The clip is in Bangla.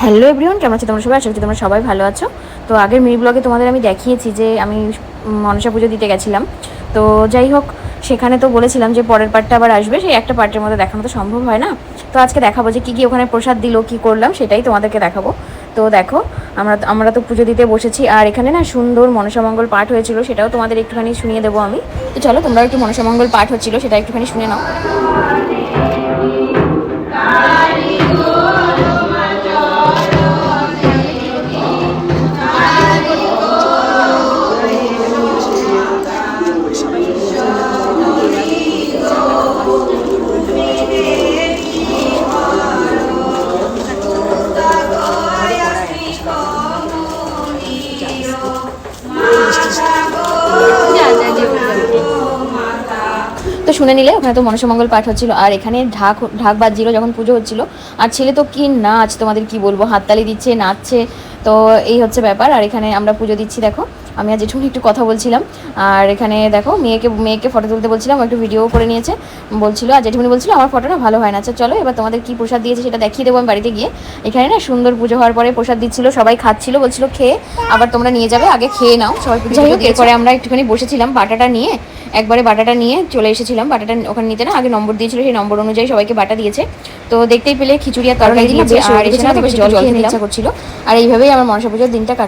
হ্যালো এভরিওয়ান কেমন আছো তোমরা সবাই? আশা করছি তোমরা সবাই ভালো আছো। তো আগের মিনি ব্লগে তোমাদের আমি দেখিয়েছি যে আমি মনসা পুজো দিতে গেছিলাম। তো যাই হোক, সেখানে তো বলেছিলাম যে পরের পার্টটা আবার আসবে। সেই একটা পার্টের মধ্যে দেখানো তো সম্ভব হয় না। তো আজকে দেখাবো যে কী কী ওখানে প্রসাদ দিল, কী করলাম, সেটাই তোমাদেরকে দেখাবো। তো দেখো, আমরা আমরা তো পুজো দিতে বসেছি। আর এখানে না সুন্দর মনসামঙ্গল পাঠ হয়েছিল, সেটাও তোমাদের একটুখানি শুনিয়ে দেবো আমি। তো চলো তোমরা একটু মনসামঙ্গল পাঠ হচ্ছিল, সেটা একটুখানি শুনে নাও। তো শুনে নিলে, ওখানে তো মনসমঙ্গল পাঠ হচ্ছিল। আর এখানে ঢাক ঢাক বাজছিল যখন পুজো হচ্ছিল। আর ছেলে তো কি নাচ, তোমাদের কি বলব? হাততালি দিচ্ছে, নাচছে। তো এই হচ্ছে ব্যাপার। আর এখানে আমরা পুজো দিচ্ছি দেখো। আমি আর জেঠুনি একটু কথা বলছিলাম। আর এখানে দেখো মেয়েকে মেয়েকে ফটো তুলতে বলছিলাম একটু ভিডিও করে নিয়েছে। বলছিল আর জেঠুমনি বলছিল আমার ফটোটা ভালো হয় না। আচ্ছা চলো এবার তোমাদের কি প্রসাদ দিয়েছে সেটা দেখিয়ে দেবো আমি বাড়িতে গিয়ে। এখানে না সুন্দর পুজো হওয়ার পরে প্রসাদ দিচ্ছিল সবাই খাচ্ছিল বলছিল খেয়ে আবার তোমরা নিয়ে যাবে আগে খেয়ে নাও। সবাই পুজো এরপরে আমরা একটুখানি বসেছিলাম বাটাটা নিয়ে একবারে বাটাটা নিয়ে চলে এসেছিলাম। বাটাটা ওখানে নিতে না আগে নম্বর দিয়েছিল সেই নম্বর অনুযায়ী সবাইকে বাটা দিয়েছে। তো দেখতেই পেলে খিচুড়ি আর তরকারি দিয়েছে। আর এসে জল খেয়ে ইচ্ছা করছিল আর এইভাবেই আমার মনসা পুজোর দিনটা কাট